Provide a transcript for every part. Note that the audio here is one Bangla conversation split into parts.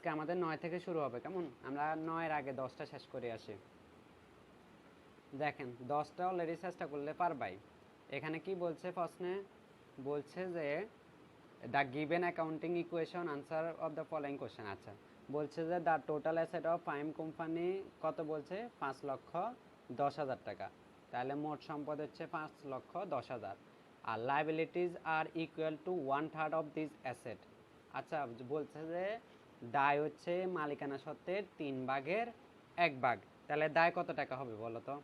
আজকে আমাদের নয় থেকে শুরু হবে, কেমন? আমরা নয়ের আগে দশটা শেষ করে আসি। দেখেন, দশটা অলরেডি চেষ্টা করলে পারবাই। এখানে কি বলছে প্রশ্নে? বলছে যে the given accounting equation answer of the following question আচ্ছা। বলছে যে the total asset of Prime company কত বলছে? পাঁচ লক্ষ দশ হাজার টাকা। তাহলে মোট সম্পদ হচ্ছে পাঁচ লক্ষ দশ হাজার। আর liabilities R equal to one third of this asset আচ্ছা বলছে যে দায় হচ্ছে মালিকানা সত্ত্বের তিন ভাগের এক ভাগ। তাহলে দায় কত টাকা হবে বলো তো?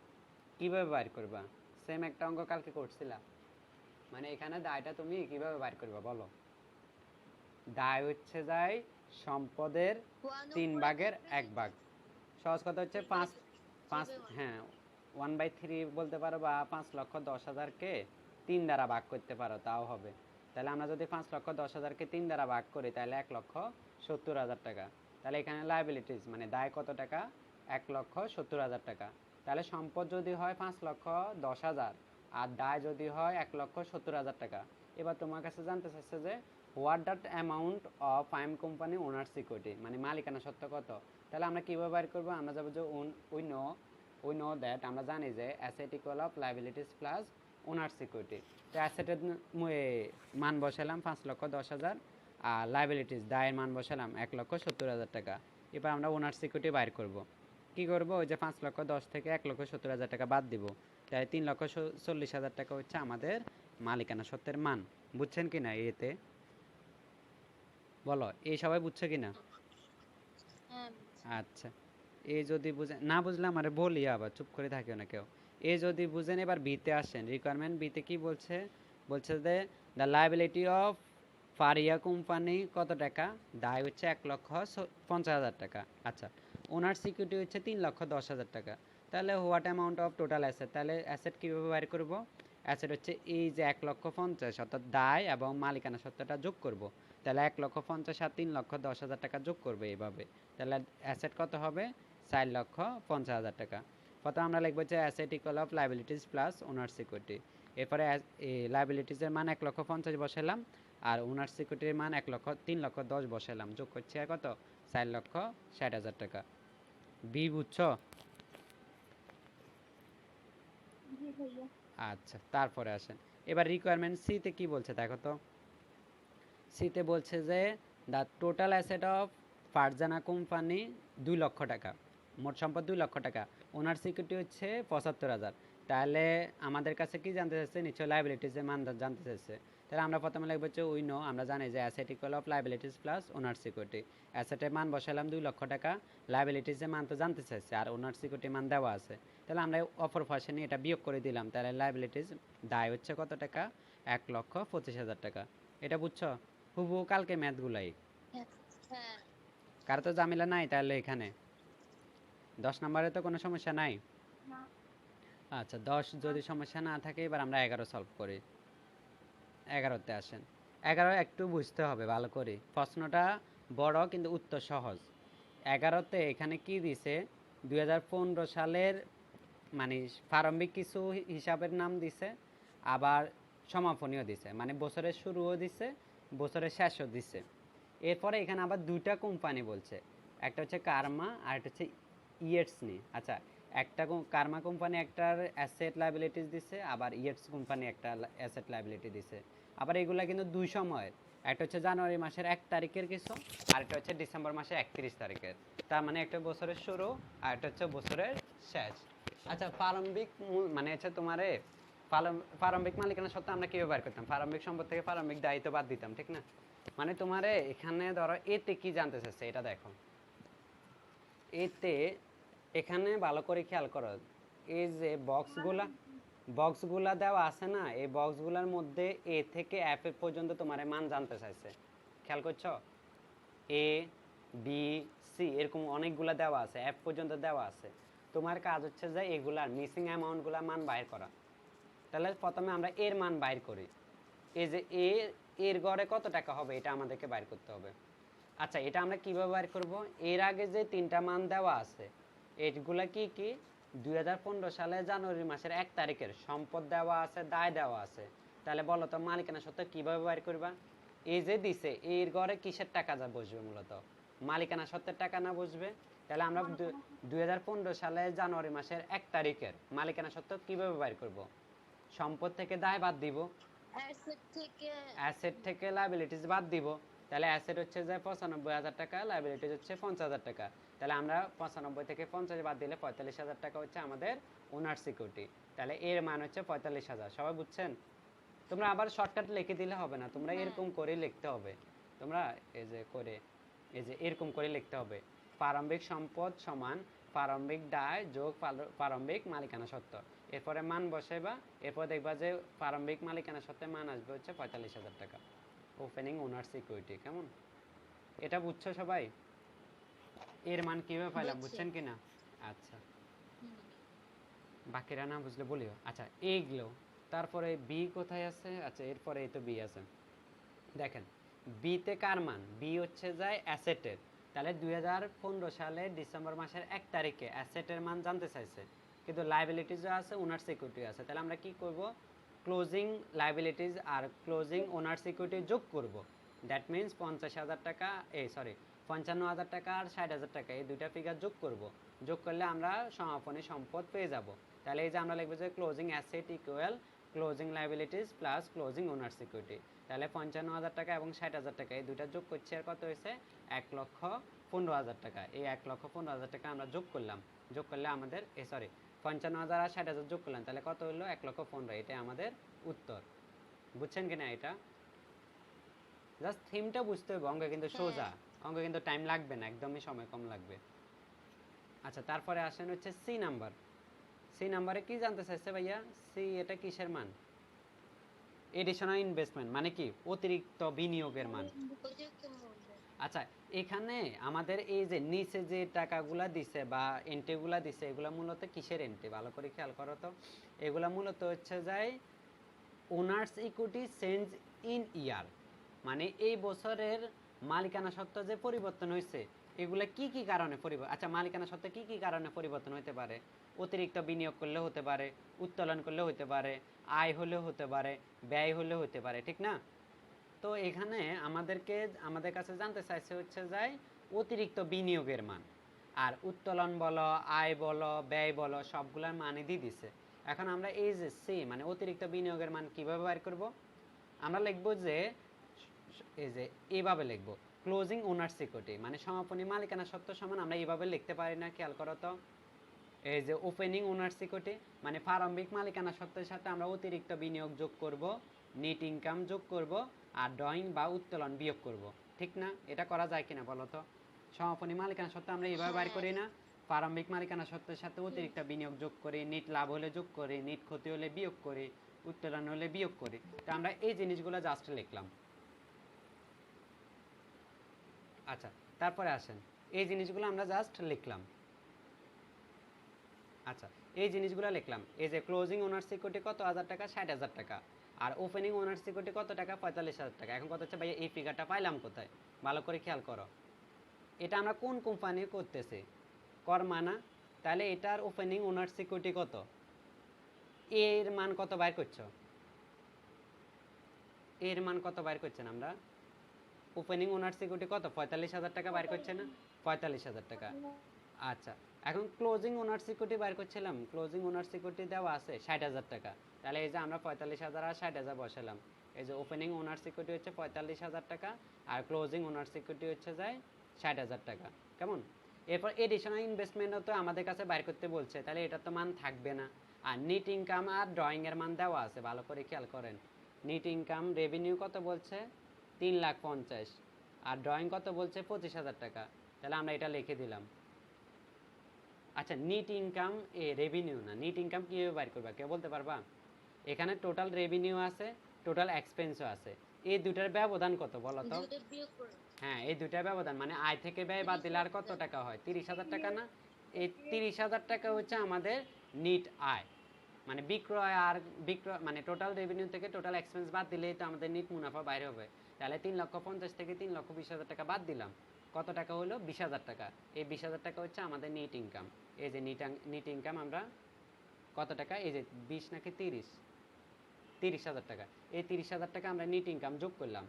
কীভাবে বাইর করবা? সেম একটা অঙ্ক কালকে করছিলা মানে এখানে দায়টা তুমি কীভাবে বাইর করবা বলো? দায় হচ্ছে যায় সম্পদের তিন ভাগের এক ভাগ। সহজ কথা হচ্ছে পাঁচ পাঁচ হ্যাঁ ওয়ান বাই থ্রি বলতে পারো বা পাঁচ লক্ষ দশ হাজারকে তিন দ্বারা ভাগ করতে পারো, তাও হবে। তাহলে আমরা যদি পাঁচ লক্ষ দশ হাজারকে তিন দ্বারা ভাগ করি, তাহলে এক লক্ষ সত্তর হাজার টাকা। তাহলে এখানে লাইবিলিটিস মানে দায় কত টাকা? এক লক্ষ সত্তর হাজার টাকা। তাহলে সম্পদ যদি হয় পাঁচ লক্ষ দশ হাজার, আর দায় যদি হয় এক লক্ষ সত্তর হাজার টাকা। এবার তোমার কাছে জানতে চাচ্ছে যে what that amount of Prime company owner security মানে মালিকানা সত্ত্ব কত? তাহলে আমরা কীভাবে বাইর করব? আমরা যাব যে উন we know we know that আমরা জানি যে asset equal of liabilities plus owner security তো অ্যাসেটের মান বসালাম পাঁচ লক্ষ দশ হাজার। আর লাইবিলিটিস দায়ের মান বসালাম এক লক্ষ সত্তর হাজার টাকা। এবার আমরা ওনার সিকিউরিটি বাইর করব। কি করব? ওই যে পাঁচ লক্ষ দশ থেকে এক লক্ষ সত্তর হাজার টাকা বাদ দিব। তাই তিন লক্ষ চল্লিশ হাজার টাকা হচ্ছে আমাদের মালিকানা সত্ত্বের মান। বুঝছেন কি না এতে? বলো এই সবাই বুঝছে কি না হ্যাঁ আচ্ছা। এ যদি বুঝেন না বুঝলে আমারে বলি আবার চুপ করে থাকিও না কেউ। এ যদি বুঝেন এবার বিতে আসেন। রিকোয়ারমেন্ট বিতে কি বলছে? বলছে যে the liability of Faria company কত টাকা? দায় হচ্ছে এক লক্ষ পঞ্চাশ হাজার টাকা। আচ্ছা ওনার সিকিউরিটি হচ্ছে তিন লক্ষ দশ হাজার টাকা। তাহলে what amount of total asset তাহলে অ্যাসেট কীভাবে বাইর করব? অ্যাসেট হচ্ছে এই যে এক লক্ষ পঞ্চাশ, অর্থাৎ দায় এবং মালিকানা সত্ত্বটা যোগ করব। তাহলে এক লক্ষ পঞ্চাশ আর তিন লক্ষ দশ হাজার টাকা যোগ করবে এইভাবে। তাহলে অ্যাসেট কত হবে? চার লক্ষ পঞ্চাশ হাজার টাকা। প্রথমে আমরা লিখব যে asset equal of liabilities plus owner security এরপরে লাইবিলিটিসের মান এক লক্ষ পঞ্চাশ বসালাম আর ওনার সিকিউরিটির মান এক লক্ষ, তিন লক্ষ দশ বসালাম যোগ করছে কত? চার লক্ষ ষাট হাজার টাকা। বি বুঝছ? আচ্ছা তারপরে আসেন। এবার রিকোয়ারমেন্ট সিতে কি বলছে দেখো তো। সিতে বলছে যে the total asset of Farzana company দুই লক্ষ টাকা। মোট সম্পদ দুই লক্ষ টাকা। ওনার সিকিউরিটি হচ্ছে পঁচাত্তর হাজার। তাহলে আমাদের কাছে কি জানতে চাচ্ছে নিশ্চয় লাইবিলিটিসের মান জানতে চাচ্ছে তাহলে আমরা প্রথমে লিখব হচ্ছে উই নো আমরা জানি যে asset equal of liabilities plus owner security অ্যাসেটের মান বসালাম দুই লক্ষ টাকা। লাইবিলিটিসের মান তো জানতে চাচ্ছে আর ওনার সিকিউরিটি মান দেওয়া আছে। তাহলে আমরা অপর পাশে নিয়ে এটা বিয়োগ করে দিলাম। তাহলে লাইবিলিটিস দায় হচ্ছে কত টাকা? এক লক্ষ পঁচিশ হাজার টাকা। এটা বুঝছ? হুবু কালকে ম্যাথগুলাই কার তো জামিলা নাই তাহলে এখানে। দশ নম্বরে তো কোনো সমস্যা নাই? আচ্ছা দশ যদি সমস্যা না থাকে এবার আমরা এগারো সলভ করি। এগারোতে আসেন। এগারো একটু বুঝতে হবে ভালো করে। প্রশ্নটা বড় কিন্তু উত্তর সহজ। এগারোতে এখানে কি দিছে? দু হাজার পনেরো সালের মানে প্রারম্ভিক কিছু হিসাবের নাম দিছে, আবার সমাপনীয় দিছে। মানে বছরের শুরুও দিছে, বছরের শেষও দিছে। এরপরে এখানে আবার দুইটা কোম্পানি বলছে। একটা হচ্ছে কার্মা আর একটা হচ্ছে ইয়েটসনি। আচ্ছা একটা কো- কারমা কোম্পানি একটার অ্যাসেট লাইবিলিটিস দিছে, আবার ইয়েটস কোম্পানি একটা অ্যাসেট লাইবিলিটি দিছে। আবার এগুলা কিন্তু দুই সময়ের। একটা হচ্ছে জানুয়ারি মাসের এক তারিখের কিছু, আর একটা হচ্ছে ডিসেম্বর মাসের একত্রিশ তারিখের। তার মানে একটা বছরের শুরু, আর একটা হচ্ছে বছরের শেষ। আচ্ছা প্রারম্ভিক মানে হচ্ছে তোমারে প্রারম- প্রারম্ভিক মালিকানা সত্ত্বে আমরা কীভাবে ব্যবহার করতাম? প্রারম্ভিক সম্পদ থেকে প্রারম্ভিক দায়িত্ব বাদ দিতাম, ঠিক না? মানে তোমারে এখানে ধরো এতে কি জানতে চাচ্ছে এটা দেখো। এতে এখানে ভালো করে খেয়াল করো। এই যে বক্সগুলা বক্সগুলা দেওয়া আছে না, এই বক্সগুলার মধ্যে এ থেকে এফ পর্যন্ত তোমার মান জানতে চাইছে। খেয়াল করছ? এ বি সি এরকম অনেকগুলা দেওয়া আছে এফ পর্যন্ত দেওয়া আছে। তোমার কাজ হচ্ছে যে এগুলার মিসিং অ্যামাউন্টগুলা মান বাইর করা। তাহলে প্রথমে আমরা এর মান বাইর করি। এই যে এ এর গড়ে কত টাকা হবে এটা আমাদেরকে বাইর করতে হবে। আচ্ছা এটা আমরা কীভাবে বাইর করব? এর আগে যে তিনটা মান দেওয়া আছে এগুলা কি কি? দুই হাজার পনেরো সালে জানুয়ারি মাসের এক তারিখের সম্পদ দেওয়া আছে দায় দেওয়া আছে। তাহলে বলো তো মালিকানা সত্ত্বে কীভাবে বাইর করবা? এই যে দিছে এর গড়ে কিসের টাকা যা বসবে মূলত? মালিকানা সত্ত্বের টাকা না বুঝবে তাহলে আমরা দুই হাজার পনেরো সালে জানুয়ারি মাসের এক তারিখের মালিকানা সত্ত্ব কীভাবে বাইর করব? সম্পদ থেকে দায় বাদ দিব। অ্যাসেট থেকে অ্যাসেট থেকে লাইবিলিটিস বাদ দিব। তাহলে অ্যাসেট হচ্ছে যে পঁচানব্বই হাজার টাকা লাইবিলিটিস হচ্ছে পঞ্চাশ হাজার টাকা। তাহলে আমরা পঁচানব্বই থেকে পঞ্চাশ বাদ দিলে পঁয়তাল্লিশ হাজার টাকা হচ্ছে আমাদের ওনার সিকিউরিটি তাহলে এর মান হচ্ছে পঁয়তাল্লিশ হাজার সবাই বুঝছেন? তোমরা আবার শর্টকাট লিখে দিলে হবে না তোমরা হ্যাঁ। এরকম করে লিখতে হবে। তোমরা এই যে করে এই যে এরকম করে লিখতে হবে। প্রারম্ভিক সম্পদ সমান প্রারম্ভিক দায় যোগ প্রারম্ভিক মালিকানা সত্ত্ব। এরপরে মান বসাইবা এরপর দেখবা যে প্রারম্ভিক মালিকানা সত্ত্বে মান আসবে হচ্ছে পঁয়তাল্লিশ হাজার টাকা। ওপেনিং ওনার সিকিউরিটি কেমন? এটা বুঝছ সবাই? এর মান কীভাবে পাইলাম? বুঝছি। বুঝছেন কিনা? আচ্ছা। বাকিরা না বুঝলে বলিও। আচ্ছা এইগুলো তারপরে বি কোথায় আছে? আচ্ছা এরপরে এই তো বি আছে। দেখেন বিতে কার মান? বি হচ্ছে যায় অ্যাসেটের তাহলে দুই সালে ডিসেম্বর মাসের এক তারিখে অ্যাসেটের মান জানতে চাইছে। কিন্তু লাইবিলিটিজও আছে ওনার সিকিউরিটি আছে। তাহলে আমরা কি করব? ক্লোজিং লাইবিলিটিজ আর ক্লোজিং ওনার সিকিউরিটি যোগ করব। দ্যাট মিন্স পঞ্চাশ হাজার টাকা এই সরি পঞ্চান্ন হাজার টাকা আর ষাট হাজার টাকা এই দুইটা ফিগার যোগ করব। যোগ করলে আমরা সমাপনী সম্পদ পেয়ে যাব। তাহলে এই যে আমরা লিখব যে closing asset equal closing liabilities plus closing owner security তাহলে পঞ্চান্ন হাজার টাকা এবং ষাট হাজার টাকা এই দুইটা যোগ করছি আর কত হয়েছে? এক লক্ষ পনেরো হাজার টাকা। এই এক লক্ষ পনেরো হাজার টাকা আমরা যোগ করলাম। যোগ করলে আমাদের এ সরি পঞ্চান্ন হাজার আর ষাট হাজার যোগ করলাম তাহলে কত হলো? এক লক্ষ পনেরো এটা আমাদের উত্তর। বুঝছেন কিনা এটা? জাস্ট থিমটা বুঝতে হবে অঙ্ক কিন্তু হ্যাঁ। সোজা। অঙ্ক কিন্তু টাইম লাগবে না, একদমই সময় কম লাগবে। আচ্ছা তারপরে আসেন হচ্ছে সি নাম্বার সি নাম্বারে কি জানতে চাইছে ভাইয়া? সি এটা কিসের মান? এডিশনাল ইনভেস্টমেন্ট মানে কি? অতিরিক্ত বিনিয়োগের মান। আচ্ছা এখানে আমাদের এই যে নিচে যে টাকাগুলা দিছে বা এন্ট্রিগুলা দিছে, এগুলা মূলত কিসের এন্ট্রি ভালো করে খেয়াল করো তো। এগুলা মূলত হচ্ছে যায় owner's equity change in year মানে এই বছরের মালিকানা সত্ত্ব যে পরিবর্তন হয়েছে এগুলা কি কি কারণে পরিবর্তন আচ্ছা মালিকানা সত্ত্বে কি কি কারণে পরিবর্তন হতে পারে? অতিরিক্ত বিনিয়োগ করলে হতে পারে, উত্তোলন করলে হতে পারে, আয় হলেও হতে পারে, ব্যয় হলেও হতে পারে, ঠিক না? তো এখানে আমাদেরকে, আমাদের কাছে জানতে চাইছে হচ্ছে যাই অতিরিক্ত বিনিয়োগের মান। আর উত্তোলন বলো, আয় বলো, ব্যয় বলো, সবগুলোর মানই দিয়ে দিছে। এখন আমরা এই যে সি মানে অতিরিক্ত বিনিয়োগের মান কীভাবে বের করব? আমরা লিখব যে যে এইভাবে লিখব। ক্লোজিং ওনার সিকিউরিটি মানে সমাপনী মালিকানা সত্ত্ব সমান, আমরা এইভাবে লিখতে পারি না, খেয়াল করো তো। এই যে ওপেনিং ওনার সিকিউরিটি মানে প্রারম্ভিক মালিকানা সত্ত্বের সাথে আমরা অতিরিক্ত বিনিয়োগ যোগ করব নেট ইনকাম যোগ করব, আর ড্রয়িং বা উত্তোলন বিয়োগ করব। ঠিক না? এটা করা যায় কিনা বলো তো? সমাপনী মালিকানা সত্ত্বে আমরা এইভাবে বাইর করি না। প্রারম্ভিক মালিকানা সত্ত্বের সাথে অতিরিক্ত বিনিয়োগ যোগ করি নেট লাভ হলে যোগ করি নেট ক্ষতি হলে বিয়োগ করি, উত্তোলন হলে বিয়োগ করি। তো আমরা এই জিনিসগুলো জাস্ট লিখলাম। আচ্ছা তারপরে আসেন। এই জিনিসগুলো আমরা জাস্ট লিখলাম। আচ্ছা এই জিনিসগুলো লিখলাম। এই যে ক্লোজিং ওনার সিকিউরিটি কত হাজার টাকা? ষাট হাজার টাকা। আর ওপেনিং ওনার সিকিউরিটি কত টাকা? পঁয়তাল্লিশ হাজার টাকা। এখন কত হচ্ছে ভাই এই ফিগারটা পাইলাম কোথায়? ভালো করে খেয়াল করো। এটা আমরা কোন কোম্পানি করতেছি? কর্মানা তাহলে এটার ওপেনিং ওনার সিকিউরিটি কত? এর মান কত বাইর করছ? এর মান কত বাইর করছেন আমরা? ওপেনিং ওনার সিকিউরিটি কত? পঁয়তাল্লিশ হাজার টাকা বাইর করছে না? পঁয়তাল্লিশ হাজার টাকা। আচ্ছা এখন ক্লোজিং ওনার সিকিউরিটি বাইর করছিলাম। ক্লোজিং ওনার সিকিউরিটি দেওয়া আছে ষাট হাজার টাকা। তাহলে এই যে আমরা পঁয়তাল্লিশ হাজার আর ষাট হাজার বসালাম। এই যে ওপেনিং ওনার সিকিউরিটি হচ্ছে পঁয়তাল্লিশ হাজার টাকা আর ক্লোজিং ওনার সিকিউরিটি হচ্ছে যায় ষাট হাজার টাকা। কেমন? এরপর এডিশনাল ইনভেস্টমেন্টও তো আমাদের কাছে বাইর করতে বলছে। তাহলে এটা তো মান থাকবে না। আর নিট ইনকাম আর ড্রয়িং এর মান দেওয়া আছে। ভালো করে খেয়াল করেন। নিট ইনকাম রেভিনিউ কত বলছে? তিন লাখ পঞ্চাশ। আর ড্রয়িং কত বলছে? পঁচিশ হাজার টাকা। তাহলে আমরা এটা লিখে দিলাম। আচ্ছা নিট ইনকাম এ রেভিনিউ না নিট ইনকাম কীভাবে বাইর করবা? কেউ বলতে পারবা? এখানে টোটাল রেভিনিউ আছে টোটাল এক্সপেন্সও আছে। এই দুটার ব্যবধান কত বলো তো? হ্যাঁ এই দুটার ব্যবধান মানে আয় থেকে ব্যয় বাদ দিলে আর কত টাকা হয়? তিরিশ হাজার টাকা না? এই তিরিশ হাজার টাকা হচ্ছে আমাদের নিট আয়। মানে বিক্রয় আর বিক্রয় মানে টোটাল রেভিনিউ থেকে টোটাল এক্সপেন্স বাদ দিলেই তো আমাদের নিট মুনাফা বাইরে হবে। তাহলে তিন লক্ষ পঞ্চাশ থেকে তিন লক্ষ বিশ হাজার টাকা বাদ দিলাম। কত টাকা হলো? বিশ হাজার টাকা। এই বিশ হাজার টাকা হচ্ছে আমাদের নিট ইনকাম এই যে নিট নিট ইনকাম আমরা কত টাকা? এই যে বিশ নাকি তিরিশ? তিরিশ হাজার টাকা। এই তিরিশ হাজার টাকা আমরা নিট ইনকাম যোগ করলাম।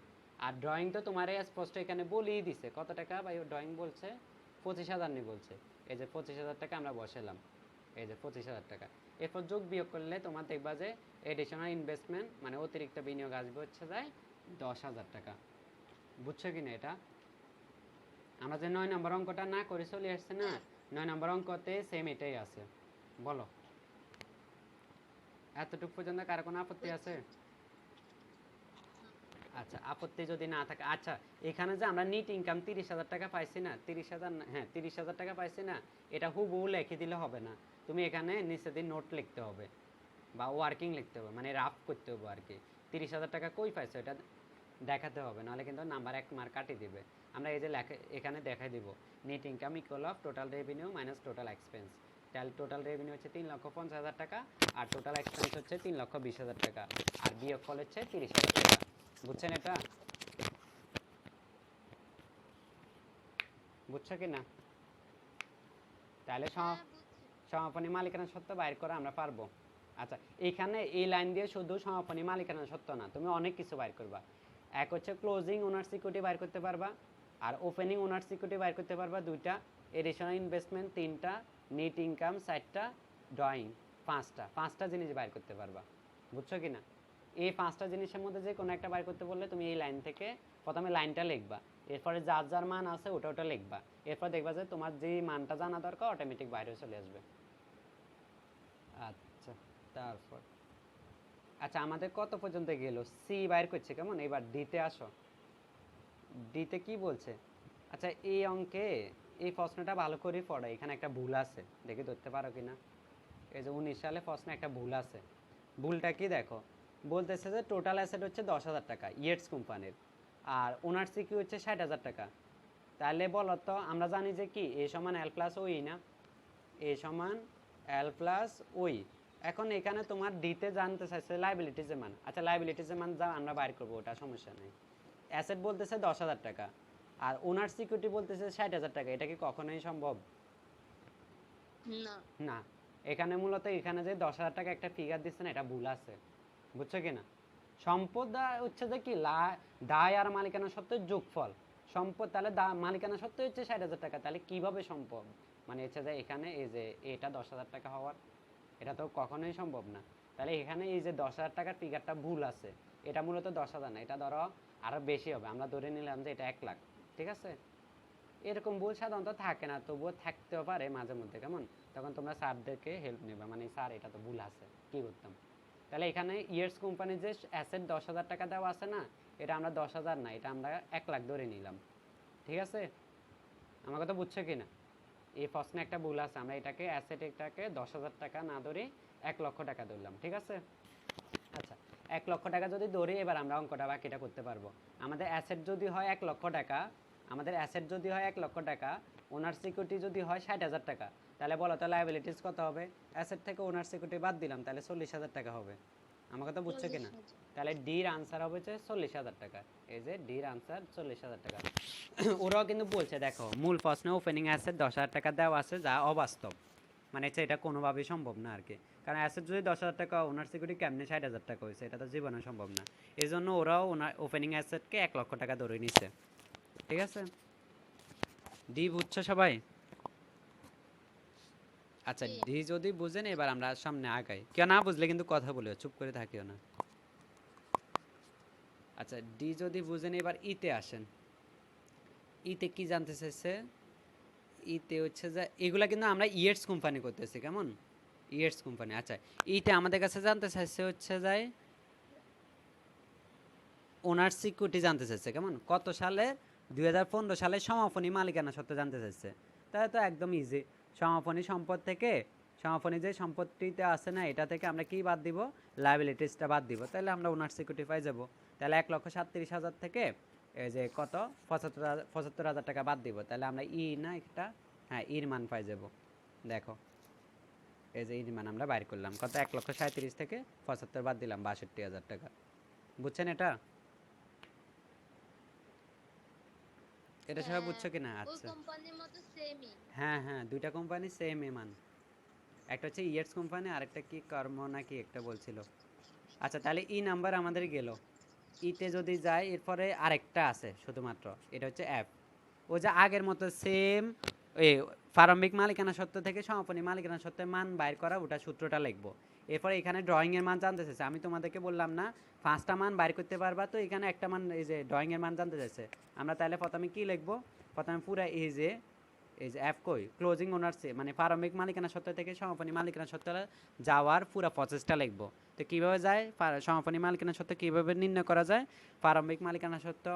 আর ড্রয়িং তো তোমার স্পষ্ট এখানে বলেই দিছে। কত টাকা? ভাই ড্রয়িং বলছে, পঁচিশ হাজার নি বলছে। এই যে পঁচিশ হাজার টাকা আমরা বসালাম। এই যে পঁচিশ হাজার টাকা। এরপর যোগ বিয়োগ করলে তোমার দেখবা যে এডিশনাল ইনভেস্টমেন্ট মানে অতিরিক্ত বিনিয়োগ আসবে হচ্ছে যায় দশ হাজার টাকা। বুঝছ কি না এটা? আমরা যে নয় নম্বর অঙ্কটা না করে চলে আসছে না, নয় নম্বর অঙ্কতে সেম এটাই আছে। বলো। এতটুকু পর্যন্ত কার কোনো আপত্তি আছে? আচ্ছা আপত্তি যদি না থাকে আচ্ছা এখানে যে আমরা নিট ইনকাম তিরিশ হাজার টাকা পাইছি না, তিরিশ হাজার হ্যাঁ তিরিশ হাজার টাকা পাইছি না, এটা হুবহু লিখে দিলে হবে না। তুমি এখানে নিচে দিয়ে নোট লিখতে হবে, বা ওয়ার্কিং লিখতে হবে মানে রাফ করতে হবে আর কি। তিরিশ হাজার টাকা কই পাইছো? এটা দেখাতে হবে নাহলে কিন্তু নাম্বার এক মার্ক কাটিয়ে দিবে। আমরা এই যে লেখা এখানে দেখাই দিব। Net income equal of total revenue minus total expense তাহলে টোটাল রেভিনিউ হচ্ছে তিন লক্ষ পঞ্চাশ হাজার টাকা আর টোটাল এক্সপেন্স হচ্ছে তিন লক্ষ বিশ হাজার টাকা আর বিয়োগ ফল হচ্ছে তিরিশ হাজার টাকা। বুঝছেন এটা? বুঝছ কি না? তাহলে হ্যাঁ, সমাপনী মালিকানা সত্ত্ব বাইর করা আমরা পারব। আচ্ছা এখানে এই লাইন দিয়ে শুধু সমাপনী মালিকানা সত্য না, তুমি অনেক কিছু বাইর করবা। এক হচ্ছে ক্লোজিং ওনার সিকিউরিটি বাইর করতে পারবা, আর ওপেনিং ওনার সিকিউরিটি বাইর করতে পারবা দুইটা এডিশনাল ইনভেস্টমেন্ট তিনটা নেট ইনকাম চারটা ড্রয়িং পাঁচটা। পাঁচটা জিনিস বাইর করতে পারবা, বুঝছ কি না? এই পাঁচটা জিনিসের মধ্যে যে কোনো একটা বাইর করতে বললে তুমি এই লাইন থেকে প্রথমে লাইনটা লিখবা, এরপরে যার যার মান আছে ওটা ওটা লিখবা, এরপর দেখবা যে তোমার যে মানটা জানা দরকার অটোমেটিক বাইরে চলে আসবে। আচ্ছা। তারপর। আচ্ছা আমাদের কত পর্যন্ত গেল? সি বাইর করছে কেমন? এবার ডিতে আসো। ডিতে কি বলছে? আচ্ছা এই অঙ্কে এই প্রশ্নটা ভালো করে পড়ো। এখানে একটা ভুল আছে। দেখে ধরতে পারো কি না এই যে উনিশ সালে প্রশ্নে একটা ভুল আছে। ভুলটা কি দেখো? বলতেছে যে টোটাল অ্যাসেট হচ্ছে দশ হাজার টাকা ইয়েটস কোম্পানির। আর ওনার সিকিউ হচ্ছে ষাট হাজার টাকা। তাহলে বলো তো, আমরা জানি যে কি? এ সমান এল প্লাস ওই না? এ সমান এল প্লাস ওই এখন এখানে তোমার ডিতে জানতে চাইছে লাইবিলিটিজের মান। আচ্ছা লাইবিলিটিজের মান যা আমরা বাইর করব ওটা সমস্যা নেই। অ্যাসেট বলতেছে দশ হাজার টাকা আর ওনার সিকিউরিটি বলতেছে ষাট হাজার টাকা এটা কি কখনোই সম্ভব? না। না। এখানে মূলত এখানে যে দশ হাজার টাকা একটা ফিগার দিচ্ছে না এটা ভুল আছে বুঝছ কি না? সম্পদ হচ্ছে যে কি লা- দায় আর মালিকানা সত্ত্বের যোগফল। সম্পদ তাহলে দা- মালিকানা সত্ত্বে হচ্ছে ষাট হাজার টাকা তাহলে কীভাবে সম্ভব? মানে হচ্ছে যে এখানে এই যে এটা দশ হাজার টাকা হওয়ার এটা তো কখনোই সম্ভব না। তাহলে এখানে এই যে দশ হাজার টাকার ফিগারটা ভুল আছে, এটা মূলত দশ হাজার না, এটা ধরো আরও বেশি হবে। আমরা ধরে নিলাম যে এটা এক লাখ, ঠিক আছে? এরকম ভুল সাধারণত থাকে না, তবুও থাকতেও পারে মাঝে মধ্যে, কেমন? তখন তোমরা স্যারদেরকে হেল্প নেবে মানে স্যার, এটা তো ভুল আছে, কি করতাম? তাহলে এখানে ইয়ার্স কোম্পানির যে অ্যাসেট দশ হাজার টাকা দেওয়া আছে না, এটা আমরা দশ হাজার না, এটা আমরা এক লাখ ধরে নিলাম, ঠিক আছে? আমার কথা বুঝছ কি না এই প্রশ্নে একটা ভুল আছে, আমরা এটাকে অ্যাসেট এটাকে দশ হাজার টাকা না ধরে এক লক্ষ টাকা ধরলাম, ঠিক আছে? আচ্ছা এক লক্ষ টাকা যদি ধরি এবার আমরা অঙ্কটা বাকিটা করতে পারব। আমাদের অ্যাসেট যদি হয় এক লক্ষ টাকা, আমাদের অ্যাসেট যদি হয় এক লক্ষ টাকা ওনার সিকিউরিটি যদি হয় ষাট হাজার টাকা, তাহলে বলো তো লাইবিলিটিস কত হবে? অ্যাসেট থেকে ওনার সিকিউরিটি বাদ দিলাম, তাহলে চল্লিশ হাজার টাকা হবে। আমার কথা বুঝছ কিনা। তাহলে ডির আনসার হবে হচ্ছে চল্লিশ হাজার টাকা। এই যে ডির আনসার চল্লিশ হাজার টাকা। ওরাও কিন্তু বলছে দেখো মূল প্রশ্নে ওপেনিং অ্যাসেট দশ হাজার টাকা দেওয়া আছে যা অবাস্তব। মানে হচ্ছে এটা কোনোভাবেই সম্ভব না আর কি কারণ অ্যাসেট যদি দশ হাজার টাকা ওনার সিকিউরিটি কেমনে ষাট হাজার টাকা হয়েছে এটা তো জীবনে সম্ভব না। এই জন্য ওরাও ওনার ওপেনিং অ্যাসেটকে এক লক্ষ টাকা ধরে নিচ্ছে ঠিক আছে? ডি বুঝছ সবাই? আচ্ছা ডি যদি বুঝেন এবার আমরা সামনে আগাই। কেউ না বুঝলে কিন্তু কথা বলিও চুপ করে থাকিও না। আচ্ছা ডি যদি বুঝেন এবার ইতে আসেন। ইতে কি জানতে চাইছে? ইতে হচ্ছে যে এগুলা কিন্তু আমরা ইয়েটস কোম্পানি করতেছি কেমন? ইয়েটস কোম্পানি আচ্ছা। ইতে আমাদের কাছে জানতে চাইছে হচ্ছে যায় ওনার সিকিউরিটি জানতে চাইছে কেমন? কত সালে? দুই হাজার পনেরো সালে সমাপনী মালিকানা সত্ত্বে জানতে চাইছে। তাহলে তো একদম ইজি সমাপনী সম্পদ থেকে, সমাপনী যে সম্পত্তিতে আছে না, এটা থেকে আমরা কি বাদ দিব? লাইবিলিটিসটা বাদ দিব। তাহলে আমরা ওনার সিকিউরিটি পাই যাব। তাহলে এক লক্ষ সাতত্রিশ হাজার থেকে এই যে কত? পঁচাত্তর পঁচাত্তর হাজার টাকা বাদ দিব। তাহলে আমরা ই না একটা হ্যাঁ ইর মান পাই যাব। দেখো, এই যে ইর মান আমরা বাইর করলাম। কত? এক লক্ষ সাঁত্রিশ থেকে পঁচাত্তর বাদ দিলাম, বাষট্টি হাজার টাকা। বুঝছেন এটা? এটা সবাই হ্যাঁ, বুঝছ কিনা? আচ্ছা। কোম্পানির মতো সেমই হ্যাঁ হ্যাঁ দুইটা কোম্পানি সেম মান একটা হচ্ছে ইয়ার্স কোম্পানি আর একটা কি কর্ম নাকি একটা বলছিল। আচ্ছা তাহলে ই নাম্বার আমাদের গেল। ইতে যদি যায় এরপরে আরেকটা আছে শুধুমাত্র। এটা হচ্ছে অ্যাপ ও যে আগের মতো সেম এই প্রারম্ভিক মালিকানা সত্ত্ব থেকে সমাপনী মালিকানা সত্ত্বে মান বাইর করা ওটা সূত্রটা লিখব। এরপরে এখানে ড্রয়িংয়ের মান জানতে চাইছে। আমি তোমাদেরকে বললাম না, পাঁচটা মান বাইর করতে পারবা। তো এখানে একটা মান, এই যে ড্রয়িংয়ের মান জানতে চাইছে। আমরা তাহলে প্রথমে কী লিখব? প্রথমে পুরো এই যে এই যে অ্যাপ কই ক্লোজিং ওনারশিপ মানে প্রারম্ভিক মালিকানা সত্ত্ব থেকে সমাপনী মালিকানা সত্ত্বে যাওয়ার পুরো প্রচেষ্টা লিখব। তো কীভাবে যায়? সমাপনী মালিকানা সত্ত্ব কীভাবে নির্ণয় করা যায়? প্রারম্ভিক মালিকানা সত্ত্ব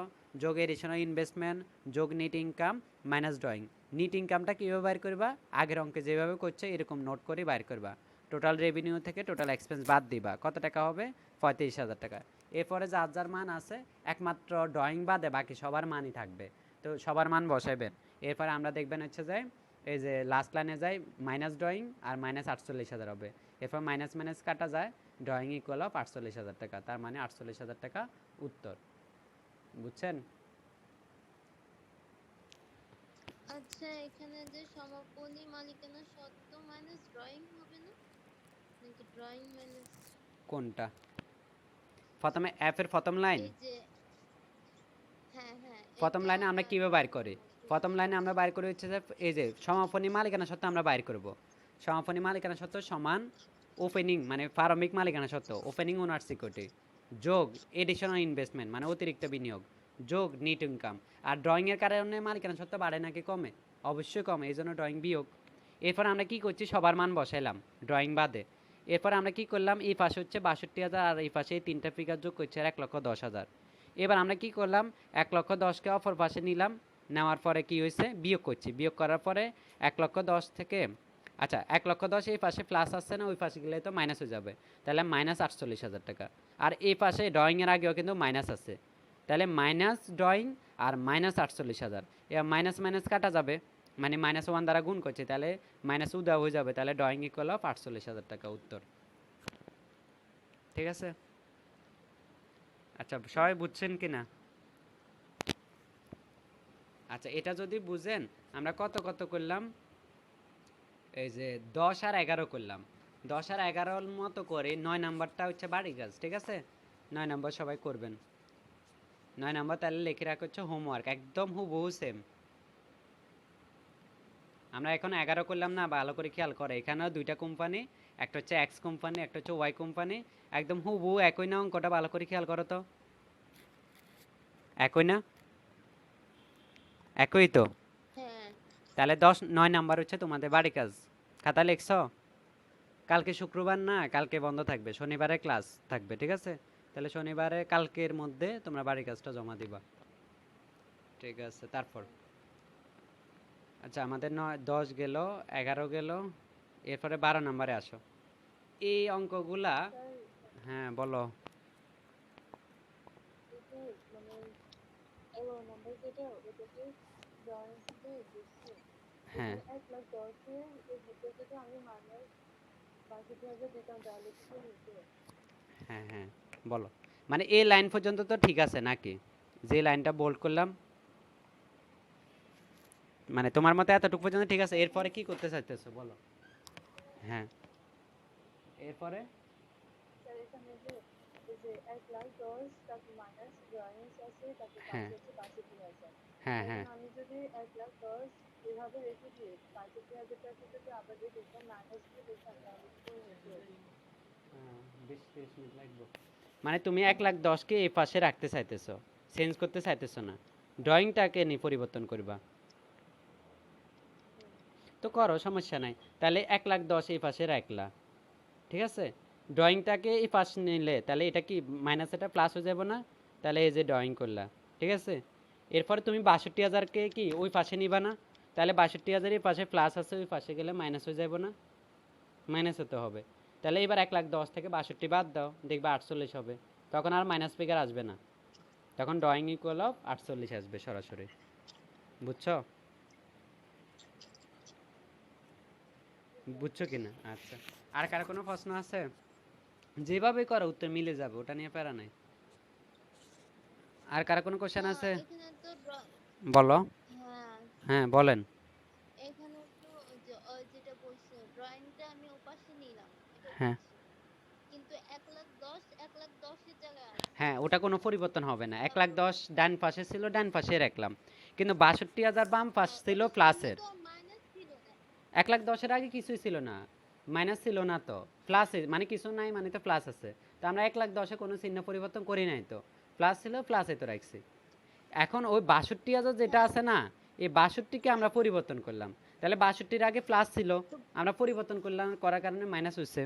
যোগ এডিশনাল ইনভেস্টমেন্ট যোগ net income minus drawing net ইনকামটা কীভাবে বাইর করবা? আগের অঙ্কে যেভাবে করছে, এরকম নোট করে বাইর করবা। টোটাল রেভিনিউ থেকে টোটাল এক্সপেন্স বাদ দিবা। কত টাকা হবে? পঁয়ত্রিশ হাজার টাকা। এরপরে যার যার মান আছে, একমাত্র ড্রয়িং বাদে বাকি সবার মানই থাকবে। তো সবার মান বসাইবেন। এরপরে আমরা দেখবেন হচ্ছে যে, এই যে লাস্ট লাইনে যায় মাইনাস ড্রয়িং আর মাইনাস আটচল্লিশ হাজার হবে। এরপর মাইনাস মাইনাস কাটা যায় ড্রয়িং ইকুয়াল অফ আটচল্লিশ হাজার টাকা। তার মানে আটচল্লিশ হাজার টাকা উত্তর। বুঝছেন? আচ্ছা এখানে যে সমাপনী মালিকানা সত্ত্ব মাইনাস ড্রয়িং হবে না? নাকি ড্রয়িং মাইনাস কোনটা? প্রথমে অ্যাপের প্রথম লাইন প্রথম লাইনে আমরা কীভাবে বাইর করি? প্রথম লাইনে আমরা বাইর করি হচ্ছে এই যে সমাপনী মালিকানা সত্ত্বে আমরা বাইর করব। সমাপনী মালিকানা সত্ত্ব সমান ওপেনিং মানে প্রারম্ভিক মালিকানা সত্ত্ব ওপেনিং ওনার সিকিউরিটি যোগ এডিশনাল ইনভেস্টমেন্ট মানে অতিরিক্ত বিনিয়োগ যোগ নিট ইনকাম আর ড্রয়িংয়ের কারণে মালিকানা সত্ত্ব বাড়ে নাকি কমে? অবশ্যই কমে এই জন্য ড্রয়িং বিয়োগ। এরপর আমরা কি করছি? সবার মান বসাইলাম ড্রয়িং বাদে। এরপর আমরা কি করলাম? এই পাশে হচ্ছে বাষট্টি হাজার আর এই পাশে এই তিনটা ফিগার যোগ করছে আর এক লক্ষ দশ হাজার। এবার আমরা কি করলাম? এক লক্ষ দশকে অপর পাশে নিলাম। নেওয়ার পরে কি হয়েছে? বিয়োগ করছি। বিয়োগ করার পরে এক লক্ষ দশ থেকে আচ্ছা এক লক্ষ দশ এই পাশে প্লাস আসছে না, ওই পাশে গেলে তো মাইনাস হয়ে যাবে। তাহলে মাইনাস আটচল্লিশ হাজার টাকা। আর এই পাশে ড্রয়িংয়ের আগেও কিন্তু মাইনাস আছে। তাহলে মাইনাস ড্রয়িং আর মাইনাস আটচল্লিশ হাজার। এবার মাইনাস মাইনাস কাটা যাবে। মানে মাইনাস ওয়ান দ্বারা গুণ করছে, তাহলে মাইনাস উদা হয়ে যাবে, তাহলে ড্রয়িং ইকুয়াল অফ আটচল্লিশ হাজার টাকা উত্তর। ঠিক আছে? আচ্ছা সবাই বুঝছেন কি না আচ্ছা এটা যদি বুঝেন, আমরা কত কত করলাম? এই যে দশ আর এগারো করলাম। দশ আর এগারোর মতো করে নয় নাম্বারটা হচ্ছে বাড়ি কাজ, ঠিক আছে? নয় নাম্বার সবাই করবেন। নয় নাম্বার তাহলে লিখে রাখা হচ্ছে হোমওয়ার্ক একদম হুবহু সেম আমরা এখন এগারো করলাম না ভালো করে খেয়াল করে। এখানেও দুইটা কোম্পানি একটা হচ্ছে এক্স কোম্পানি একটা হচ্ছে ওয়াই কোম্পানি একদম হুবহু একই না অঙ্কটা ভালো করে খেয়াল করো তো। একই না? একই তো? হ্যাঁ। তাহলে দশ নয় নাম্বার হচ্ছে তোমাদের বাড়ি কাজ। খাতা লিখছ? কালকে শুক্রবার না কালকে বন্ধ থাকবে। শনিবারে ক্লাস থাকবে ঠিক আছে? তাহলে শনিবারে কালকের মধ্যে তোমরা বাড়ি কাজটা জমা দিবা। ঠিক আছে তারপর। আচ্ছা আমাদের নয়, দশ গেল, এগারো গেল, এরপরে বারো নম্বরে আসো। এই অঙ্কগুলা হ্যাঁ বলো। হ্যাঁ। হ্যাঁ হ্যাঁ বলো। মানে এই লাইন পর্যন্ত তো ঠিক আছে নাকি? যে লাইনটা বোল্ড করলাম মানে তোমার মতে এতটুকু পর্যন্ত ঠিক আছে? এরপরে কি করতে চাইতেছো? বলো। হ্যাঁ। এরপরে? হ্যাঁ। হ্যাঁ হ্যাঁ? মানে তুমি এক লাখ দশকে এই পাশে রাখতে চাইতেছো। চেঞ্জ করতে চাইতেছো না। ড্রয়িংটাকে নিয়ে পরিবর্তন করবা। তো করো, সমস্যা নাই। তাহলে এক লাখ দশ এই পাশে রাখলা ঠিক আছে? ড্রয়িংটাকে এই পাশে নিলে, তাহলে এটা কি মাইনাস এটা প্লাস হয়ে যাবে না? তাহলে এই যে ড্রয়িং করলা। ঠিক আছে? এরপরে তুমি বাষট্টি হাজারকে কি ওই পাশে নিবা না? তাহলে বাষট্টি হাজার এই পাশে প্লাস আছে, ওই পাশে গেলে মাইনাস হয়ে যাবে না? মাইনাস হতে হবে। তাহলে এবার এক লাখ দশ থেকে বাষট্টি বাদ দাও, দেখবে আটচল্লিশ হবে। তখন আর মাইনাস ফিগার আসবে না। তখন ড্রয়িং ইকুয়াল অফ আটচল্লিশ আসবে সরাসরি। বুঝছ? বুঝছ কি না আচ্ছা। আর কার কোনো প্রশ্ন আছে? যেভাবে করো উত্তর মিলে যাবে ওটা নিয়ে প্যারা নাই। আর কার কোনো কোশ্চেন আছে? তো ড্র- বলো। হ্যাঁ। হ্যাঁ বলেন। এখানে তো ওই যে- ওই যেটা বলছো ড্রয়িংটা আমি ওপাশে নিলাম হ্যাঁ। কিন্তু লাখ লাখ জায়গায় হ্যাঁ ওটা কোনো পরিবর্তন হবে না। এক লাখ দশ ডান পাশে ছিল ডান পাশে রাখলাম। কিন্তু বাষট্টি হাজার বাম পাশ ছিল প্লাসের এক লাখ দশের আগে কিছুই ছিল না। মাইনাস ছিল না তো। প্লাস মানে কিছু নাই মানে তো প্লাস আছে। তো আমরা এক লাখ দশে কোনো চিহ্ন পরিবর্তন করি নাই তো। প্লাস ছিল প্লাসে তো রাখছি। এখন ওই বাষট্টি হাজার যেটা আছে না, এই বাষট্টিকে আমরা পরিবর্তন করলাম। তাহলে বাষট্টির আগে প্লাস ছিল। আমরা পরিবর্তন করলাম, করার কারণে মাইনাস হচ্ছে